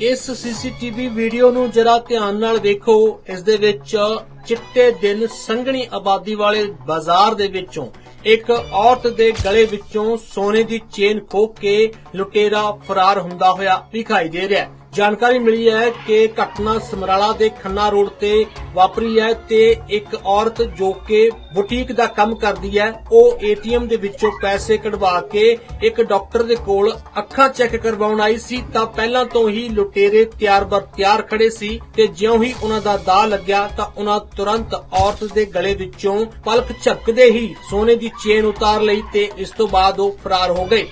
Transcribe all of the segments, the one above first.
ਇਸ CCTV video ਨੂੰ ਜਰਾ ਧਿਆਨ ਨਾਲ ਵੇਖੋ ਇਸ ਦੇ ਵਿੱਚ ਚਿੱਟੇ ਦਿਨ ਸੰਘਣੀ ਆਬਾਦੀ ਵਾਲੇ ਬਾਜ਼ਾਰ ਦੇ ਵਿੱਚੋਂ ਇੱਕ ਔਰਤ ਦੇ ਗਲੇ ਵਿੱਚੋਂ ਸੋਨੇ ਦੀ ਚੇਨ ਖੋਹ ਕੇ ਲੁਟੇਰਾ ਫਰਾਰ ਹੁੰਦਾ ਹੋਇਆ ਦਿਖਾਈ ਦੇ ਰਿਹਾ ਹੈ। ਜਾਣਕਾਰੀ ਮਿਲੀ ਹੈ ਕਿ ਘਟਨਾ ਸਮਰਾਲਾ ਦੇ ਖੰਨਾ ਰੋਡ ਤੇ ਵਾਪਰੀ ਹੈ ਤੇ ਇੱਕ ਔਰਤ ਜੋ ਕਿ ਬੁਟੀਕ ਦਾ ਕੰਮ ਕਰਦੀ ਹੈ, ਉਹ ਏਟੀਐਮ ਦੇ ਵਿੱਚੋਂ ਪੈਸੇ ਕਢਵਾ ਕੇ ਇੱਕ ਡਾਕਟਰ ਦੇ ਕੋਲ ਅੱਖਾਂ ਚੈੱਕ ਕਰਵਾਉਣ ਆਈ ਸੀ। ਤਾਂ ਪਹਿਲਾਂ ਤੋਂ ਹੀ ਲੁਟੇਰੇ ਤਿਆਰ ਬਰ ਤਿਆਰ ਖੜੇ ਸੀ ਤੇ ਜਿਉਂ ਹੀ ਉਹਨਾਂ ਦਾ ਦਾਅ ਲੱਗਿਆ ਤਾਂ ਉਹਨਾਂ ਤੁਰੰਤ ਔਰਤ ਦੇ ਗਲੇ ਵਿੱਚੋਂ ਪਲਕ ਝਪਕਦੇ ਹੀ ਸੋਨੇ ਦੀ ਚੇਨ ਉਤਾਰ ਲਈ ਤੇ ਇਸ ਤੋਂ ਬਾਅਦ ਉਹ ਫਰਾਰ ਹੋ ਗਏ।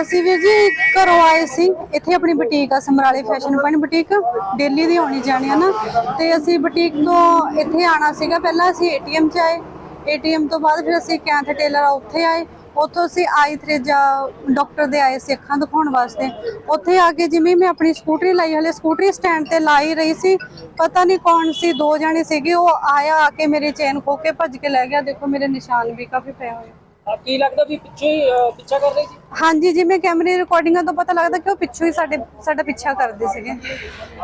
ਅਸੀਂ ਵੀਰ ਜੀ ਘਰੋਂ ਆਏ ਸੀ, ਇੱਥੇ ਆਪਣੀ ਬੁਟੀਕ ਆ, ਸਮਰਾਲੇ ਫੈਸ਼ਨ ਪੁਆਇੰਟ ਬੁਟੀਕ ਦਿੱਲੀ ਦੀ ਹੋਣੀ ਜਾਣੀ ਆ ਨਾ। ਤੇ ਅਸੀਂ ਬੁਟੀਕ ਤੋਂ ਇੱਥੇ ਆਣਾ ਸੀਗਾ, ਪਹਿਲਾਂ ਅਸੀਂ ਏਟੀਐਮ 'ਚ ਆਏ। ਏਟੀਐਮ ਤੋਂ ਬਾਅਦ ਫਿਰ ਅਸੀਂ ਕੈਂਥ ਟੇਲਰ ਆ, ਉੱਥੇ ਆਏ। ਉੱਥੋਂ ਅਸੀਂ ਆਈ ਥਰੇਜਾ ਡਾਕਟਰ ਦੇ ਆਏ ਸੀ, ਅੱਖਾਂ ਦਿਖਾਉਣ ਵਾਸਤੇ। ਉੱਥੇ ਆ ਕੇ ਜਿਵੇਂ ਮੈਂ ਆਪਣੀ ਸਕੂਟਰੀ ਲਾਈ, ਹਲੇ ਸਕੂਟਰੀ ਸਟੈਂਡ ਤੇ ਲਾਈ ਰਹੀ ਸੀ। ਪਤਾ ਨਹੀਂ ਕੌਣ ਸੀ, ਦੋ ਜਾਣੇ ਸੀਗੇ, ਉਹ ਆਇਆ ਆ ਕੇ ਮੇਰੇ ਚੇਨ ਖੋ ਕੇ ਭੱਜ ਕੇ ਲੈ ਗਿਆ। ਦੇਖੋ ਮੇਰੇ ਨਿਸ਼ਾਨ ਵੀ ਕਾਫੀ ਪਏ ਹੋਏ ਆ ਕੀ ਲੱਗਦਾ ਵੀ ਪਿੱਛੇ ਹੀ ਅਹ, ਪਿੱਛਾ ਕਰ ਰਹੀ ਸੀ? ਹਾਂਜੀ ਜਿਵੇਂ ਕੈਮਰੇ ਰਿਕਾਰਡਿੰਗਾਂ ਤੋਂ ਪਤਾ ਲੱਗਦਾ ਕਿ ਉਹ ਪਿੱਛੋਂ ਹੀ ਸਾਡੇ ਸਾਡਾ ਪਿੱਛਾ ਕਰਦੇ ਸੀਗੇ।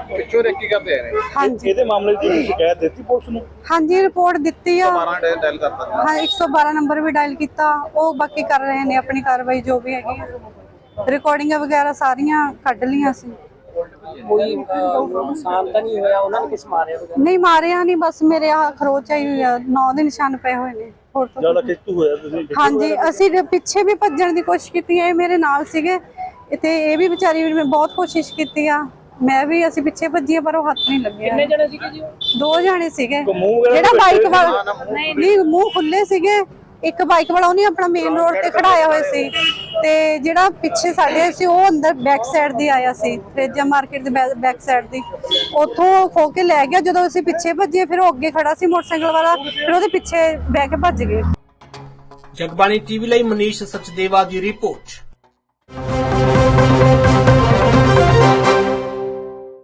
ਪਿੱਛੋਂ ਰੇਕੀ ਕਰਦੇ ਆ ਨੇ ਹਾਂਜੀ। ਇਹਦੇ ਮਾਮਲੇ ਦੀ ਤੁਸੀਂ ਸ਼ਿਕਾਇਤ ਦਿੱਤੀ ਪੁਲਿਸ ਨੂੰ? ਹਾਂਜੀ ਰਿਪੋਰਟ ਦਿੱਤੀ ਆ। 12 ਡੇ ਡੈਲ ਕਰਦਾ ਹਾਂ 112 ਨੰਬਰ ਵੀ ਡਾਇਲ ਕੀਤਾ। ਉਹ ਬਾਕੀ ਕਰ ਰਹੇ ਨੇ ਆਪਣੀ ਕਾਰਵਾਈ ਜੋ ਵੀ ਹੈਗੀ ਰਿਕਾਰਡਿੰਗਾਂ ਵਗੈਰਾ ਸਾਰੀਆਂ ਕੱਢ ਲੀਆਂ ਸੀ। ਕੋਈ ਅਹ, ਨੁਕਸਾਨ ਤਾਂ ਨਹੀਂ ਹੋਇਆ? ਉਹਨਾਂ ਨੇ ਕੁਝ ਮਾਰਿਆ ਵਗੈਰਾ? ਨਹੀਂ ਮਾਰਿਆ ਨਹੀਂ ਬਸ ਮੇਰੇ ਆ ਖਰੋਚ ਆਈ ਹੋਈ ਆ। ਨੌ ਦੇ ਨਿਸ਼ਾਨ ਪਏ ਹੋਏ ਨੇ ਹੋਰ ਤਾਂ ਜ਼ਿਆਦਾ ਖਿੱਚੂ ਹੋਇਆ ਤੁਸੀਂ? ਹਾਂਜੀ ਅਸੀਂ ਪਿੱਛੇ ਵੀ ਭੱਜਣ ਦੀ ਕੋਸ਼ਿਸ਼ ਕੀਤੀ ਹੈ ਇਹ ਮੇਰੇ ਨਾਲ ਸੀਗੇ। ਤੇ ਇਹ ਵੀ ਵਿਚਾਰੀ ਵੀ ਮੈਂ ਬਹੁਤ ਕੋਸ਼ਿਸ਼ ਕੀਤੀ ਆ। ਮੈਂ ਵੀ ਅਸੀਂ ਪਿੱਛੇ ਭੱਜੀਏ ਪਰ ਉਹ ਹੱਥ ਨਹੀਂ ਲੱਗਿਆ। ਕਿੰਨੇ ਜਣੇ ਸੀਗੇ ਜੀ ਦੋ ਜਾਣੇ ਸੀਗੇ। ਜਿਹੜਾ ਬਾਈਕ ਵਾਲਾ ਨਹੀਂ ਮੂੰਹ ਖੁੱਲੇ ਸੀਗੇ। ਇੱਕ ਬਾਈਕ ਵਾਲਾ, ਉਹਨੇ ਆਪਣਾ ਮੇਨ ਰੋਡ ਤੇ ਖੜਾਇਆ ਹੋਇਆ ਸੀ। ਤੇ ਜਿਹੜਾ ਪਿੱਛੇ ਸਾਡੇ ਸੀ, ਉਹ ਅੰਦਰ ਬੈਕ ਸਾਈਡ ਦੀ ਆਇਆ ਸੀ ਫਰੇਜਾ ਮਾਰਕੀਟ ਦੇ ਬੈਕ ਸਾਈਡ ਦੀ। ਉੱਥੋਂ ਖੋ ਕੇ ਲੈ ਗਿਆ, ਜਦੋਂ ਅਸੀਂ ਪਿੱਛੇ ਭੱਜੇ, ਫਿਰ ਉਹ ਅੱਗੇ ਖੜਾ ਸੀ ਮੋਟਰਸਾਈਕਲ ਵਾਲਾ, ਫਿਰ ਉਹਦੇ ਪਿੱਛੇ ਬਹਿ ਕੇ ਭੱਜ ਗਏ। ਜਗਬਾਣੀ ਟੀਵੀ ਲਈ ਮਨੀਸ਼ ਸਚਦੇਵਾ ਦੀ ਰਿਪੋਰਟ।